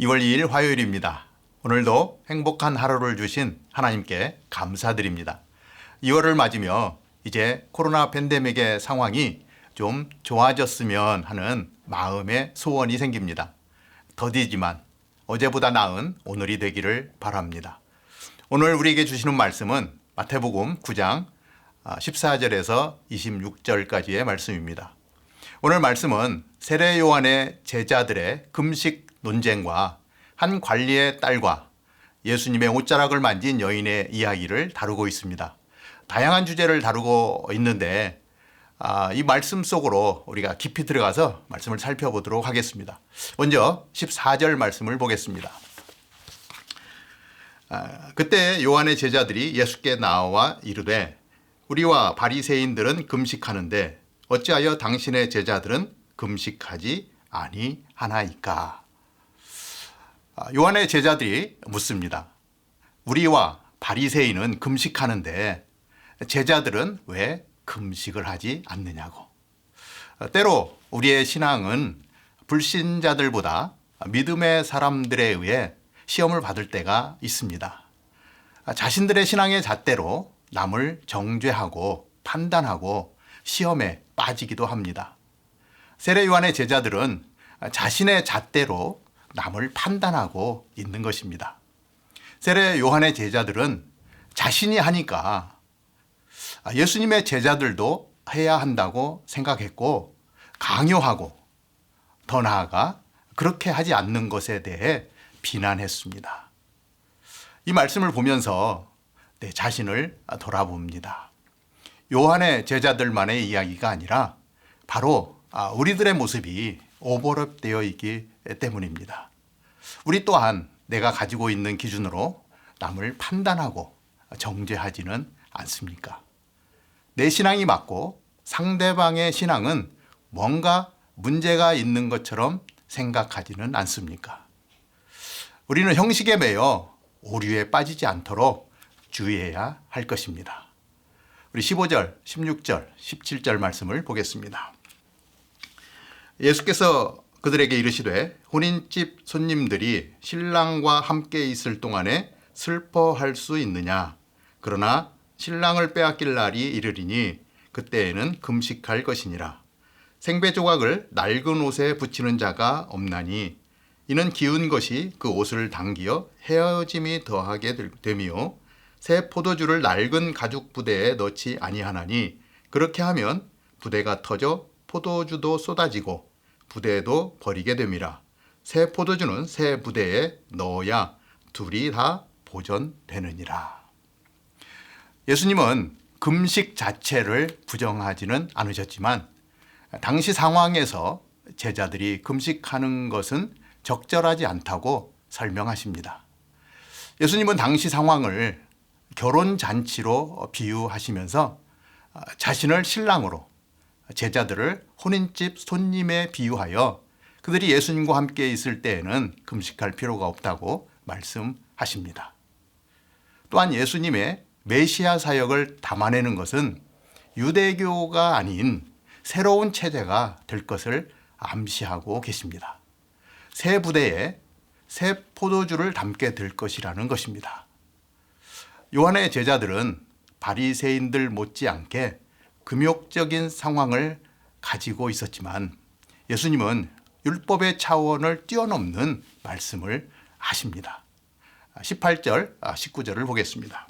2월 2일 화요일입니다. 오늘도 행복한 하루를 주신 하나님께 감사드립니다. 2월을 맞으며 이제 코로나 팬데믹의 상황이 좀 좋아졌으면 하는 마음의 소원이 생깁니다. 더디지만 어제보다 나은 오늘이 되기를 바랍니다. 오늘 우리에게 주시는 말씀은 마태복음 9장 14절에서 26절까지의 말씀입니다. 오늘 말씀은 세례 요한의 제자들의 금식 논쟁과 한 관리의 딸과 예수님의 옷자락을 만진 여인의 이야기를 다루고 있습니다. 다양한 주제를 다루고 있는데 아, 이 말씀 속으로 우리가 깊이 들어가서 말씀을 살펴보도록 하겠습니다. 먼저 14절 말씀을 보겠습니다. 아, 그때 요한의 제자들이 예수께 나와 이르되 우리와 바리새인들은 금식하는데 어찌하여 당신의 제자들은 금식하지 아니하나이까? 아, 요한의 제자들이 묻습니다. 우리와 바리새인은 금식하는데 제자들은 왜 금식을 하지 않느냐고. 아, 때로 우리의 신앙은 불신자들보다 믿음의 사람들에 의해 시험을 받을 때가 있습니다. 아, 자신들의 신앙의 잣대로 남을 정죄하고 판단하고 시험에 빠지기도 합니다. 세례 요한의 제자들은 자신의 잣대로 남을 판단하고 있는 것입니다. 세례 요한의 제자들은 자신이 하니까 예수님의 제자들도 해야 한다고 생각했고 강요하고 더 나아가 그렇게 하지 않는 것에 대해 비난했습니다. 이 말씀을 보면서 내 자신을 돌아봅니다. 요한의 제자들만의 이야기가 아니라 바로 우리들의 모습이 오버랩되어 있기 때문입니다. 우리 또한 내가 가지고 있는 기준으로 남을 판단하고 정죄하지는 않습니까? 내 신앙이 맞고 상대방의 신앙은 뭔가 문제가 있는 것처럼 생각하지는 않습니까? 우리는 형식에 매여 오류에 빠지지 않도록 주의해야 할 것입니다. 우리 15절, 16절, 17절 말씀을 보겠습니다. 예수께서 그들에게 이르시되 혼인집 손님들이 신랑과 함께 있을 동안에 슬퍼할 수 있느냐? 그러나 신랑을 빼앗길 날이 이르리니 그때에는 금식할 것이니라. 생배 조각을 낡은 옷에 붙이는 자가 없나니 이는 기운 것이 그 옷을 당기어 헤어짐이 더하게 되며 새 포도주를 낡은 가죽 부대에 넣지 아니하나니 그렇게 하면 부대가 터져 포도주도 쏟아지고 부대도 버리게 됨이라. 새 포도주는 새 부대에 넣어야 둘이 다 보존되느니라. 예수님은 금식 자체를 부정하지는 않으셨지만 당시 상황에서 제자들이 금식하는 것은 적절하지 않다고 설명하십니다. 예수님은 당시 상황을 결혼 잔치로 비유하시면서 자신을 신랑으로 제자들을 혼인집 손님에 비유하여 그들이 예수님과 함께 있을 때에는 금식할 필요가 없다고 말씀하십니다. 또한 예수님의 메시아 사역을 담아내는 것은 유대교가 아닌 새로운 체제가 될 것을 암시하고 계십니다. 새 부대에 새 포도주를 담게 될 것이라는 것입니다. 요한의 제자들은 바리새인들 못지않게 금욕적인 상황을 가지고 있었지만 예수님은 율법의 차원을 뛰어넘는 말씀을 하십니다. 18절, 19절을 아, 보겠습니다.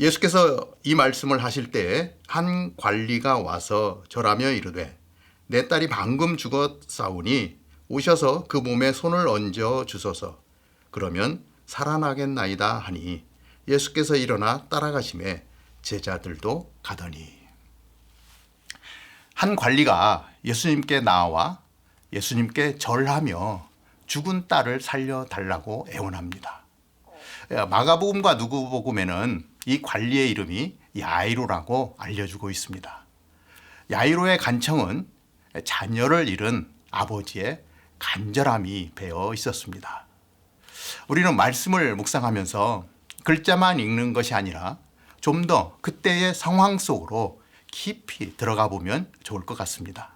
예수께서 이 말씀을 하실 때한 관리가 와서 절하며 이르되 내 딸이 방금 죽었사오니 오셔서 그 몸에 손을 얹어 주소서 그러면 살아나겠나이다 하니 예수께서 일어나 따라가심에 제자들도 가더니 한 관리가 예수님께 나와 예수님께 절하며 죽은 딸을 살려달라고 애원합니다. 마가복음과 누구복음에는 이 관리의 이름이 야이로라고 알려주고 있습니다. 야이로의 간청은 자녀를 잃은 아버지의 간절함이 배어 있었습니다. 우리는 말씀을 묵상하면서 글자만 읽는 것이 아니라 좀 더 그때의 상황 속으로 깊이 들어가 보면 좋을 것 같습니다.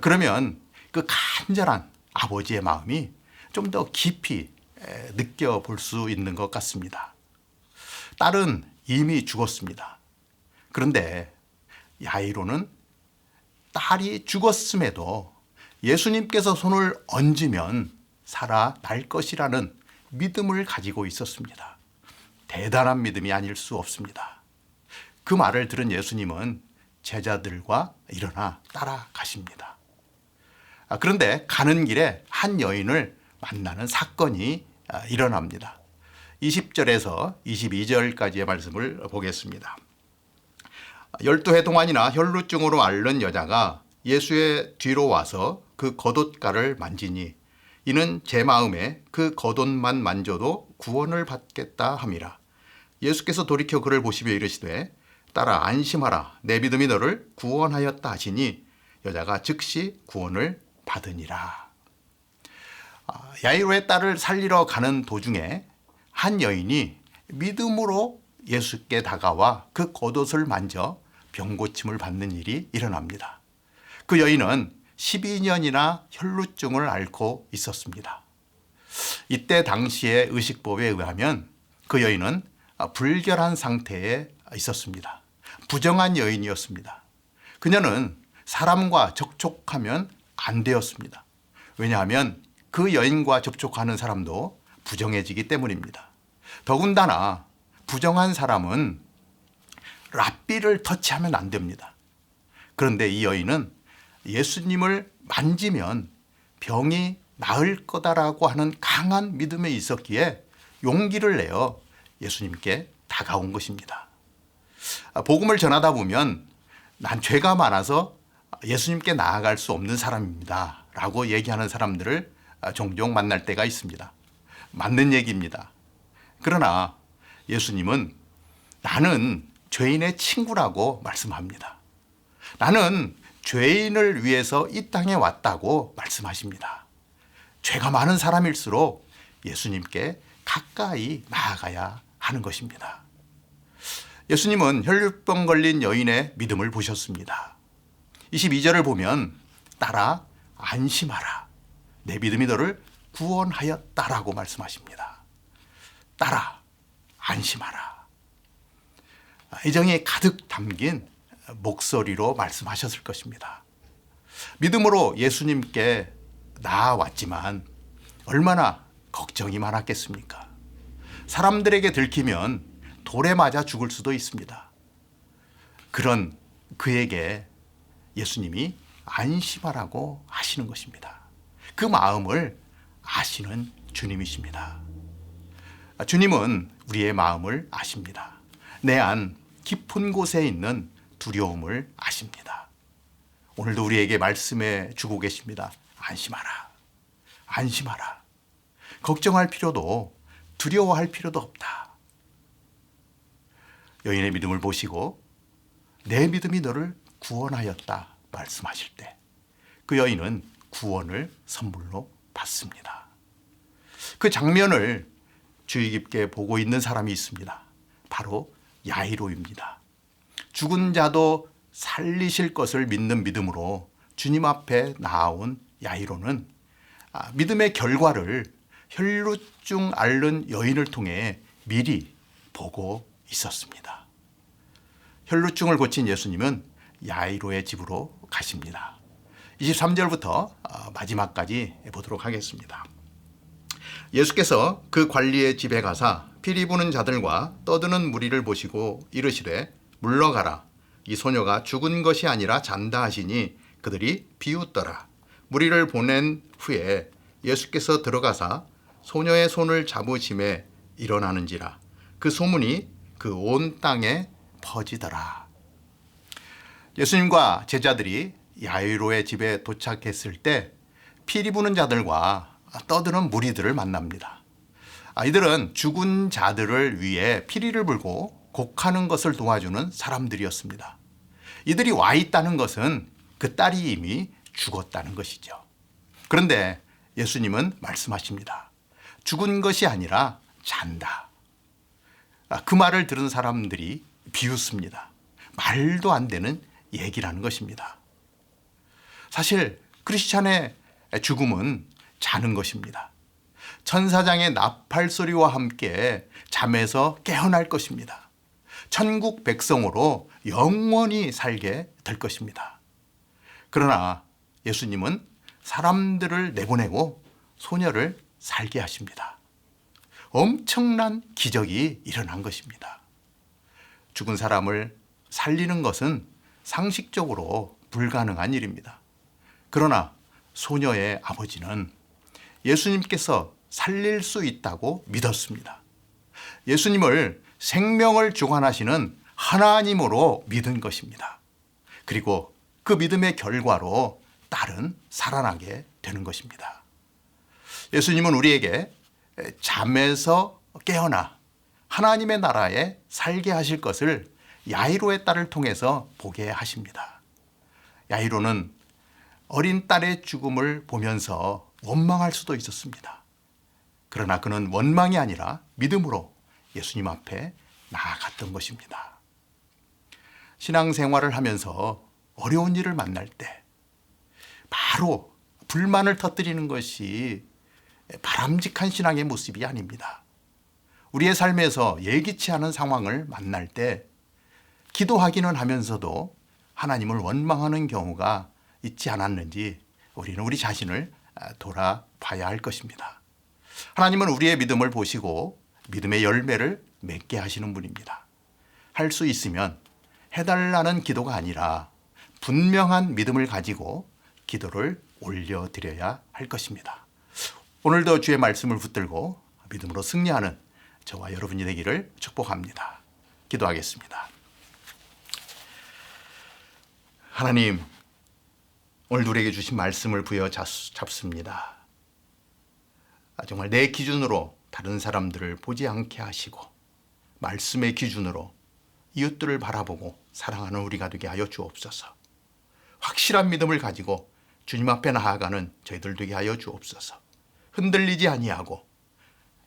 그러면 그 간절한 아버지의 마음이 좀 더 깊이 에, 느껴볼 수 있는 것 같습니다. 딸은 이미 죽었습니다. 그런데 야이로는 딸이 죽었음에도 예수님께서 손을 얹으면 살아날 것이라는 믿음을 가지고 있었습니다. 대단한 믿음이 아닐 수 없습니다. 그 말을 들은 예수님은 제자들과 일어나 따라가십니다. 아, 그런데 가는 길에 한 여인을 만나는 사건이 아, 일어납니다. 20절에서 22절까지의 말씀을 보겠습니다. 열두 해 동안이나 혈루증으로 앓는 여자가 예수의 뒤로 와서 그 겉옷가를 만지니 이는 제 마음에 그 겉옷만 만져도 구원을 받겠다 함이라. 예수께서 돌이켜 그를 보시며 이르시되 따라 안심하라 내 믿음이 너를 구원하였다 하시니 여자가 즉시 구원을 받으니라. 아, 야이로의 딸을 살리러 가는 도중에 한 여인이 믿음으로 예수께 다가와 그 겉옷을 만져 병고침을 받는 일이 일어납니다. 그 여인은 12년이나 혈루증을 앓고 있었습니다. 이때 당시의 의식법에 의하면 그 여인은 불결한 상태에 있었습니다. 부정한 여인이었습니다. 그녀는 사람과 접촉하면 안 되었습니다. 왜냐하면 그 여인과 접촉하는 사람도 부정해지기 때문입니다. 더군다나 부정한 사람은 랍비를 터치하면 안 됩니다. 그런데 이 여인은 예수님을 만지면 병이 나을 거다라고 하는 강한 믿음에 있었기에 용기를 내어 예수님께 다가온 것입니다. 복음을 전하다 보면 난 죄가 많아서 예수님께 나아갈 수 없는 사람입니다. 라고 얘기하는 사람들을 종종 만날 때가 있습니다. 맞는 얘기입니다. 그러나 예수님은 나는 죄인의 친구라고 말씀합니다. 나는 죄인을 위해서 이 땅에 왔다고 말씀하십니다. 죄가 많은 사람일수록 예수님께 가까이 나아가야 하는 것입니다. 예수님은 혈류병 걸린 여인의 믿음을 보셨습니다. 22절을 보면 따라 안심하라. 내 믿음이 너를 구원하였다라고 말씀하십니다. 따라 안심하라. 애정이 가득 담긴 목소리로 말씀하셨을 것입니다. 믿음으로 예수님께 나아왔지만 얼마나 걱정이 많았겠습니까? 사람들에게 들키면 돌에 맞아 죽을 수도 있습니다. 그런 그에게 예수님이 안심하라고 하시는 것입니다. 그 마음을 아시는 주님이십니다. 주님은 우리의 마음을 아십니다. 내 안 깊은 곳에 있는 두려움을 아십니다. 오늘도 우리에게 말씀해 주고 계십니다. 안심하라. 안심하라. 걱정할 필요도 두려워할 필요도 없다. 여인의 믿음을 보시고 내 믿음이 너를 구원하였다 말씀하실 때 그 여인은 구원을 선물로 받습니다. 그 장면을 주의 깊게 보고 있는 사람이 있습니다. 바로 야이로입니다. 죽은 자도 살리실 것을 믿는 믿음으로 주님 앞에 나아온 야이로는 아, 믿음의 결과를 혈루증 앓는 여인을 통해 미리 보고 있었습니다. 혈루증을 고친 예수님은 야이로의 집으로 가십니다. 23절부터 아, 마지막까지 보도록 하겠습니다. 예수께서 그 관리의 집에 가사 피리 부는 자들과 떠드는 무리를 보시고 이르시되 물러가라. 이 소녀가 죽은 것이 아니라 잔다 하시니 그들이 비웃더라. 무리를 보낸 후에 예수께서 들어가사 소녀의 손을 잡으심에 일어나는지라. 그 소문이 그 온 땅에 퍼지더라. 예수님과 제자들이 야이로의 집에 도착했을 때 피리 부는 자들과 떠드는 무리들을 만납니다. 이들은 죽은 자들을 위해 피리를 불고 곡하는 것을 도와주는 사람들이었습니다. 이들이 와 있다는 것은 그 딸이 이미 죽었다는 것이죠. 그런데 예수님은 말씀하십니다. 죽은 것이 아니라 잔다. 아, 그 말을 들은 사람들이 비웃습니다. 말도 안 되는 얘기라는 것입니다. 사실 크리스찬의 죽음은 자는 것입니다. 천사장의 나팔 소리와 함께 잠에서 깨어날 것입니다. 천국 백성으로 영원히 살게 될 것입니다. 그러나 예수님은 사람들을 내보내고 소녀를 살게 하십니다. 엄청난 기적이 일어난 것입니다. 죽은 사람을 살리는 것은 상식적으로 불가능한 일입니다. 그러나 소녀의 아버지는 예수님께서 살릴 수 있다고 믿었습니다. 예수님을 생명을 주관하시는 하나님으로 믿은 것입니다. 그리고 그 믿음의 결과로 딸은 살아나게 되는 것입니다. 예수님은 우리에게 잠에서 깨어나 하나님의 나라에 살게 하실 것을 야이로의 딸을 통해서 보게 하십니다. 야이로는 어린 딸의 죽음을 보면서 원망할 수도 있었습니다. 그러나 그는 원망이 아니라 믿음으로 예수님 앞에 나아갔던 것입니다. 신앙생활을 하면서 어려운 일을 만날 때 바로 불만을 터뜨리는 것이 바람직한 신앙의 모습이 아닙니다. 우리의 삶에서 예기치 않은 상황을 만날 때 기도하기는 하면서도 하나님을 원망하는 경우가 있지 않았는지 우리는 우리 자신을 돌아봐야 할 것입니다. 하나님은 우리의 믿음을 보시고 믿음의 열매를 맺게 하시는 분입니다. 할 수 있으면 해달라는 기도가 아니라 분명한 믿음을 가지고 기도를 올려드려야 할 것입니다. 오늘도 주의 말씀을 붙들고 믿음으로 승리하는 저와 여러분이 되기를 축복합니다. 기도하겠습니다. 하나님, 오늘 우리에게 주신 말씀을 부여 잡습니다. 아, 정말 내 기준으로 다른 사람들을 보지 않게 하시고 말씀의 기준으로 이웃들을 바라보고 사랑하는 우리가 되게 하여 주옵소서. 확실한 믿음을 가지고 주님 앞에 나아가는 저희들 되게 하여 주옵소서. 흔들리지 아니하고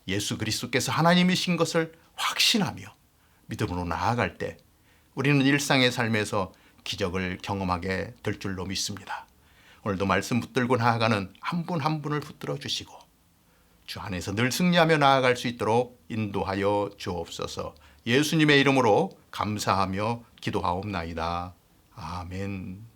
예수 그리스도께서 하나님이신 것을 확신하며 믿음으로 나아갈 때 우리는 일상의 삶에서 기적을 경험하게 될 줄로 믿습니다. 오늘도 말씀 붙들고 나아가는 한 분한 분을 붙들어 주시고 주 안에서 늘 승리하며 나아갈 수 있도록 인도하여 주옵소서. 예수님의 이름으로 감사하며 기도하옵나이다. 아멘.